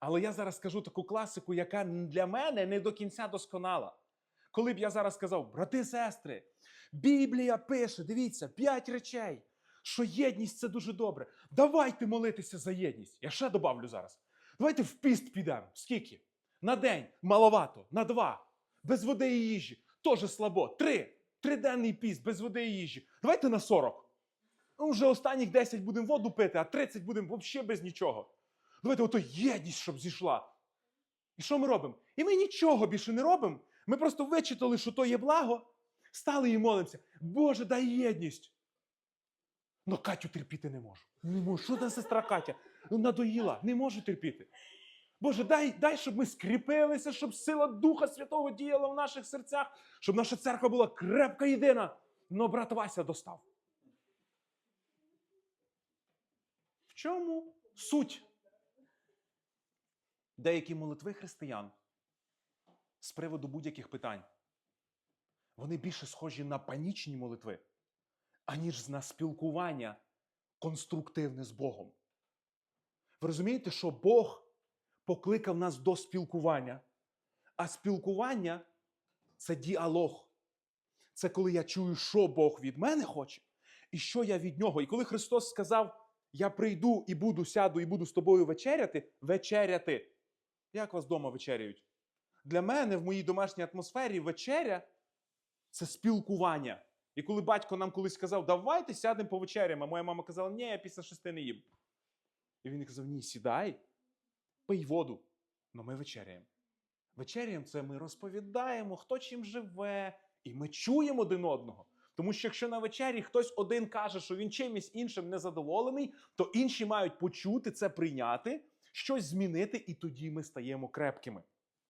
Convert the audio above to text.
Але я зараз скажу таку класику, яка для мене не до кінця досконала. Коли б я зараз сказав, брати, сестри, Біблія пише, дивіться, п'ять речей, що єдність це дуже добре. Давайте молитися за єдність. Я ще добавлю зараз. Давайте в піст підемо. Скільки? На день маловато, на два. Без води і їжі. Теж слабо. Три. Триденний піст без води і їжі. Давайте на 40. Ну, вже останніх 10 будемо воду пити, а 30 будемо взагалі без нічого. Давайте ото єдність, щоб зійшла. І що ми робимо? І ми нічого більше не робимо. Ми просто вичитали, що то є благо, стали і молимося. Боже, дай єдність. Ну, Катю терпіти не можу. Не можу. Що за сестра Катя? Ну, надоїла, не можу терпіти. Боже, дай, дай, щоб ми скріпилися, щоб сила Духа Святого діяла в наших серцях, щоб наша церква була крепка єдина. Но брат Вася достав. В чому суть? Деякі молитви християн з приводу будь-яких питань. Вони більше схожі на панічні молитви, аніж на спілкування конструктивне з Богом. Ви розумієте, що Бог покликав нас до спілкування, а спілкування це діалог. Це коли я чую, що Бог від мене хоче, і що я від нього. І коли Христос сказав: Я прийду і буду, сяду, і буду з тобою вечеряти, вечеряти. Як вас вдома вечеряють? Для мене в моїй домашній атмосфері вечеря це спілкування. І коли батько нам колись сказав, давайте сядемо по вечерям, а моя мама казала, ні, я після шести не їм. І він казав: ні, сідай, пий воду. Ну ми вечеряємо. Вечеряємо це ми розповідаємо, хто чим живе, і ми чуємо один одного. Тому що якщо на вечері хтось один каже, що він чимось іншим незадоволений, то інші мають почути це прийняти, щось змінити, і тоді ми стаємо крепкими.